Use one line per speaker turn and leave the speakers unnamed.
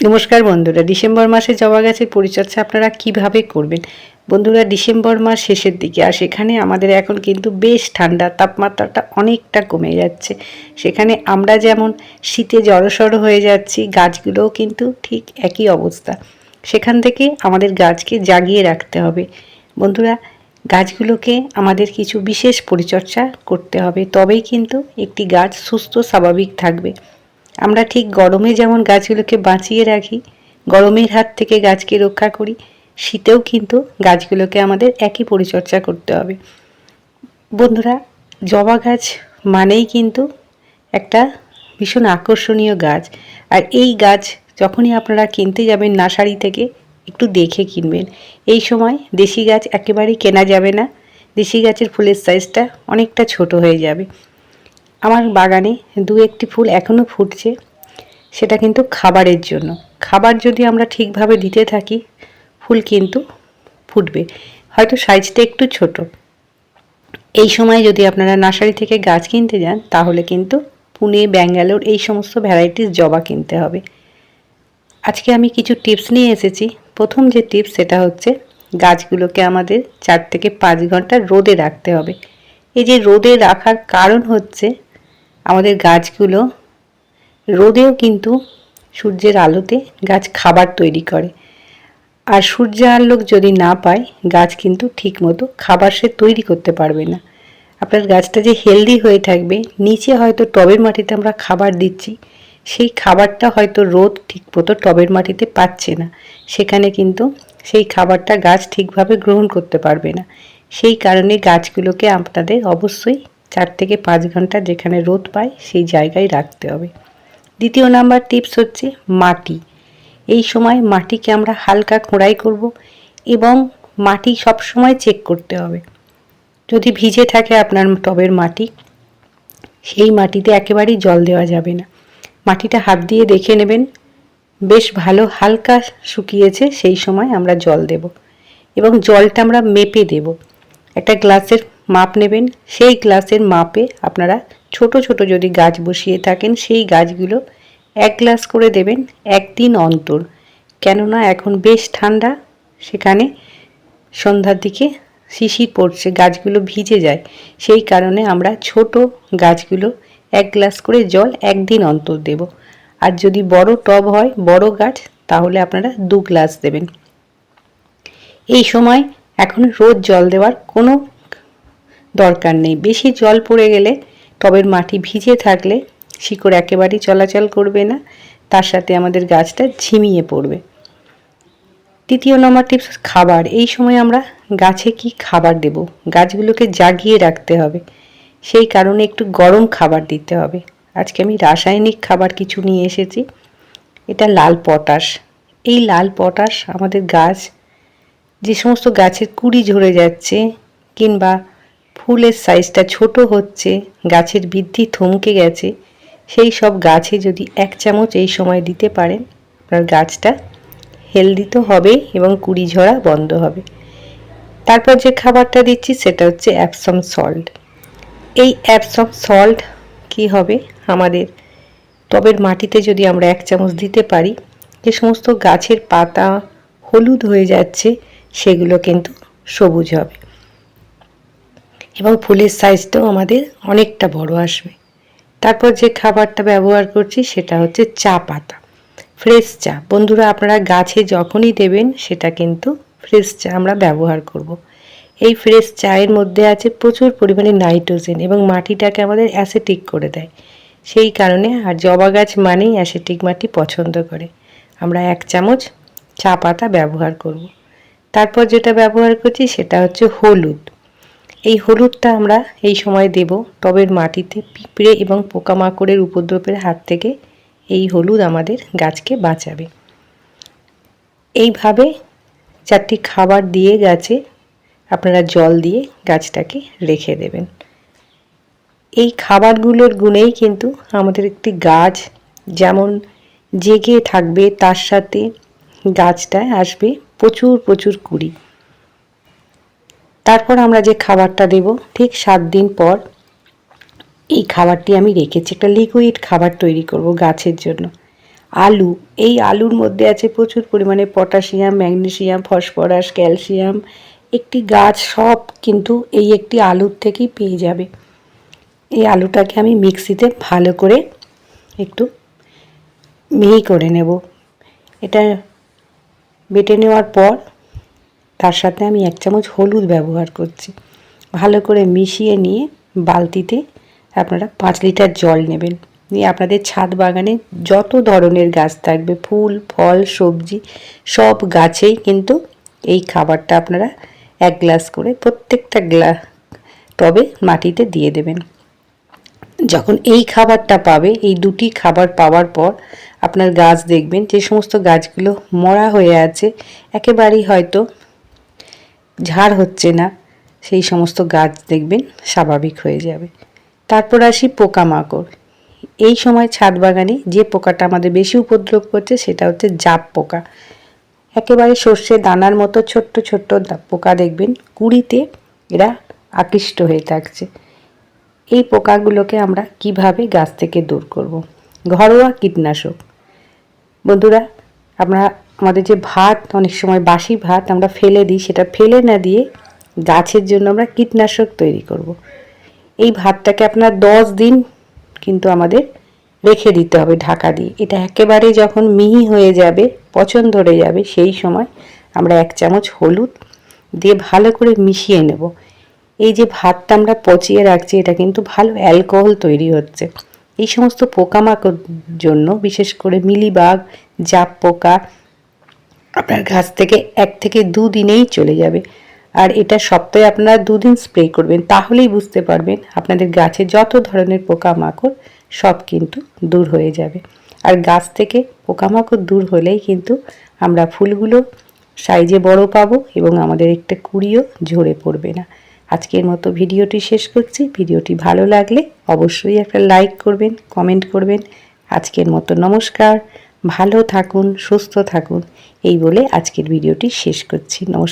নমস্কার বন্ধুরা, ডিসেম্বর মাসে জবা গাছের পরিচর্যা আপনারা কীভাবে করবেন? বন্ধুরা, ডিসেম্বর মাস শেষের দিকে, আর সেখানে আমাদের এখন কিন্তু বেশ ঠান্ডা, তাপমাত্রাটা অনেকটা কমে যাচ্ছে। সেখানে আমরা যেমন শীতে জড়সড় হয়ে যাচ্ছি, গাছগুলোও কিন্তু ঠিক একই অবস্থা। সেখান থেকে আমাদের গাছকে জাগিয়ে রাখতে হবে। বন্ধুরা, গাছগুলোকে আমাদের কিছু বিশেষ পরিচর্যা করতে হবে, তবেই কিন্তু একটি গাছ সুস্থ, স্বাভাবিক থাকবে। আমরা ঠিক গরমে যেমন গাছগুলোকে বাঁচিয়ে রাখি, গরমের হাত থেকে গাছকে রক্ষা করি, শীতেও কিন্তু গাছগুলোকে আমাদের একই পরিচর্যা করতে হবে। বন্ধুরা, জবা গাছ মানেই কিন্তু একটা ভীষণ আকর্ষণীয় গাছ। আর এই গাছ যখনই আপনারা কিনতে যাবেন নার্সারি থেকে, একটু দেখে কিনবেন। এই সময় দেশি গাছ একেবারেই কেনা যাবে না। দেশি গাছের ফুলের সাইজটা অনেকটা ছোট হয়ে যাবে। আমার বাগানে দু একটি ফুল এখনও ফুটছে, সেটা কিন্তু খাবারের জন্য। খাবার যদি আমরা ঠিকভাবে দিতে থাকি, ফুল কিন্তু ফুটবে। হয়তো সাইজটা একটু ছোট। এই সময় যদি আপনারা নার্সারি থেকে গাছ কিনতে যান, তাহলে কিন্তু পুনে, ব্যাঙ্গালোর এই সমস্ত ভ্যারাইটিস জবা কিনতে হবে। আজকে আমি কিছু টিপস নিয়ে এসেছি। প্রথম যে টিপস, সেটা হচ্ছে গাছগুলোকে আমাদের চার থেকে পাঁচ ঘণ্টা রোদে রাখতে হবে। এই যে রোদে রাখার কারণ হচ্ছে আমাদের গাছগুলো রোদেও কিন্তু সূর্যের আলোতে গাছ খাবার তৈরি করে। আর সূর্য আলোক যদি না পায়, গাছ কিন্তু ঠিকমতো খাবার সে তৈরি করতে পারবে না। আপনার গাছটা যে হেলদি হয়ে থাকবে, নিচে হয়তো টবের মাটিতে আমরা খাবার দিচ্ছি, সেই খাবারটা হয়তো রোদ ঠিক মতো টবের মাটিতে পাচ্ছে না। সেখানে কিন্তু সেই খাবারটা গাছ ঠিকভাবে গ্রহণ করতে পারবে না। সেই কারণে গাছগুলোকে আপনাদের অবশ্যই চার থেকে পাঁচ ঘণ্টা যেখানে রোদ পায় সেই জায়গায় রাখতে হবে। দ্বিতীয় নাম্বার টিপস হচ্ছে মাটি। এই সময় মাটিকে আমরা হালকা খোঁড়াই করব এবং মাটি সব সময় চেক করতে হবে। যদি ভিজে থাকে আপনার টবের মাটি, সেই মাটিতে একেবারেই জল দেওয়া যাবে না। মাটিটা হাত দিয়ে দেখে নেবেন, বেশ ভালো হালকা শুকিয়েছে সেই সময় আমরা জল দেব এবং জলটা আমরা মেপে দেব। একটা গ্লাসের মাপ নেবেন। সেই গ্লাসের মাপে আপনারা ছোট ছোট যদি গাছ বসিয়ে থাকেন, সেই গাছগুলো এক গ্লাস করে দেবেন একদিন অন্তর। কেননা এখন বেশ ঠান্ডা, সেখানে সন্ধ্যার দিকে শিশির পড়ছে, গাছগুলো ভিজে যায়। সেই কারণে আমরা ছোট গাছগুলো এক গ্লাস করে জল একদিন অন্তর দেব। আর যদি বড় টব হয়, বড় গাছ, তাহলে আপনারা দু গ্লাস দেবেন। এই সময় এখন রোজ জল দেওয়ার কোনো দরকার নেই। বেশি জল পড়ে গেলে টবের মাটি ভিজে থাকলে শিকড় একেবারেই চলাচল করবে না, তার সাথে আমাদের গাছটা ঝিমিয়ে পড়বে। তৃতীয় নম্বর টিপস, খাবার। এই সময় আমরা গাছে কি খাবার দেব? গাছগুলোকে জাগিয়ে রাখতে হবে। সেই কারণে একটু গরম খাবার দিতে হবে। আজকে আমি রাসায়নিক খাবার কিছু নিয়ে এসেছি। এটা লাল পটাশ। এই লাল পটাশ আমাদের গাছ, যে সমস্ত গাছের কুড়ি ঝরে যাচ্ছে কিংবা ফুলের সাইজটা ছোট হচ্ছে, গাছের বৃদ্ধি থমকে গেছে, সেই সব গাছে যদি এক চামচ এই সময় দিতে পারেন, আপনার গাছটা হেলদি তো হবে এবং কুড়ি ঝরা বন্ধ হবে। তারপর যে খাবারটা দিচ্ছি সেটা হচ্ছে অ্যাপসম সল্ট এই অ্যাপসম সল্ট কি হবে আমাদের টবের মাটিতে যদি আমরা এক চামচ দিতে পারি, যে সমস্ত গাছের পাতা হলুদ হয়ে যাচ্ছে, সেগুলো কিন্তু সবুজ হবে। এবং ফুলের সাইজটাও আমাদের অনেকটা বড় আসবে। তারপর যে খাবারটা ব্যবহার করছি সেটা হচ্ছে চা পাতা। ফ্রেশ চা। বন্ধুরা, আপনারা গাছে যখনই দেবেন সেটা কিন্তু ফ্রেশ চা আমরা ব্যবহার করব। এই ফ্রেশ চায়ের মধ্যে আছে প্রচুর পরিমাণে নাইট্রোজেন এবং মাটিটাকে আমাদের অ্যাসিটিক করে দেয়। সেই কারণে আর জবা গাছ মানেই অ্যাসিটিক মাটি পছন্দ করে। আমরা এক চামচ চা পাতা ব্যবহার করব। তারপর যেটা ব্যবহার করছি সেটা হচ্ছে হলুদ। এই হলুদটা আমরা এই সময় দেব টবের মাটিতে পিঁপড়ে এবং পোকামাকড়ের উপদ্রবের হাত থেকে এই হলুদ আমাদের গাছকে বাঁচাবে। এইভাবে চারটি খাবার দিয়ে গাছে আপনারা জল দিয়ে গাছটাকে রেখে দেবেন। এই খাবারগুলোর গুণেই কিন্তু আমাদের একটি গাছ যেমন জেগে থাকবে তার সাথে গাছটায় আসবে প্রচুর প্রচুর কুড়ি। তারপর আমরা যে খাবারটা দেব, ঠিক সাত দিন পর এই খাবারটি আমি রেখেছি। একটা লিকুইড খাবার তৈরি করব গাছের জন্য। আলু, এই আলুর মধ্যে আছে প্রচুর পরিমাণে পটাশিয়াম ম্যাগনেসিয়াম ফসফরাস, ক্যালসিয়াম। একটি গাছ সব কিন্তু এই একটি আলুর থেকেই পেয়ে যাবে। এই আলুটাকে আমি মিক্সিতে ভালো করে একটু মিহি করে নেব। এটা বেটে নেওয়ার পর তার সাথে আমি এক চামচ হলুদ ব্যবহার করছি। ভালো করে মিশিয়ে নিয়ে বালতিতে আপনারা পাঁচ লিটার জল নেবেন। নিয়ে আপনাদের ছাদ বাগানে যত ধরনের গাছ থাকবে, ফুল, ফল, সবজি, সব গাছেই কিন্তু এই খাবারটা আপনারা এক গ্লাস করে প্রত্যেকটা গ্লা, টবে মাটিতে দিয়ে দেবেন। যখন এই খাবারটা পাবে, এই দুটি খাবার পাওয়ার পর আপনার গাছ দেখবেন যে সমস্ত গাছগুলো মরা হয়ে আছে। একেবারেই হয়তো ঝাড় হচ্ছে না, সেই সমস্ত গাছ দেখবেন স্বাভাবিক হয়ে যাবে। তারপর আসি পোকামাকড়। এই সময় ছাদ বাগানে যে পোকাটা আমাদের বেশি উপদ্রব করছে সেটা হচ্ছে জাপ পোকা। একেবারে সর্ষে দানার মতো ছোট্ট ছোট্ট পোকা দেখবেন কুড়িতে এরা আকৃষ্ট হয়ে থাকছে। এই পোকাগুলোকে আমরা কীভাবে গাছ থেকে দূর করব। ঘরোয়া কীটনাশক। বন্ধুরা আমরা আমাদের যে ভাত, অনেক সময় বাসি ভাত আমরা ফেলে দিই, সেটা ফেলে না দিয়ে গাছের জন্য আমরা কীটনাশক তৈরি করব। এই ভাতটাকে আপনার দশ দিন কিন্তু আমাদের রেখে দিতে হবে ঢাকা দিয়ে। এটা একেবারে যখন মিহি হয়ে যাবে পচন ধরে যাবে, সেই সময় আমরা এক চামচ হলুদ দিয়ে ভালো করে মিশিয়ে নেব। এই যে ভাতটা আমরা পচিয়ে রাখছি, এটা কিন্তু ভালো অ্যালকোহল তৈরি হচ্ছে। এই সমস্ত পোকামাকড় জন্য, বিশেষ করে মিলিবাগ জাপ পোকা আপনার গাছ থেকে এক থেকে দুদিনেই চলে যাবে। আর এটা সপ্তাহে আপনারা দুদিন স্প্রে করবেন, তাহলেই বুঝতে পারবেন আপনাদের গাছে যত ধরনের পোকামাকড়, সব কিন্তু দূর হয়ে যাবে। আর গাছ থেকে পোকামাকড় দূর হলেই কিন্তু আমরা ফুলগুলো সাইজে বড় পাবো এবং আমাদের একটা কুড়িও ঝরে পড়বে না। আজকের মতো ভিডিওটি শেষ করছি। ভিডিওটি ভালো লাগলে অবশ্যই একটা লাইক করবেন কমেন্ট করবেন। আজকের মতো নমস্কার। ভালো থাকুন সুস্থ থাকুন। এই বলে আজকের ভিডিওটি শেষ করছি। নমস্কার।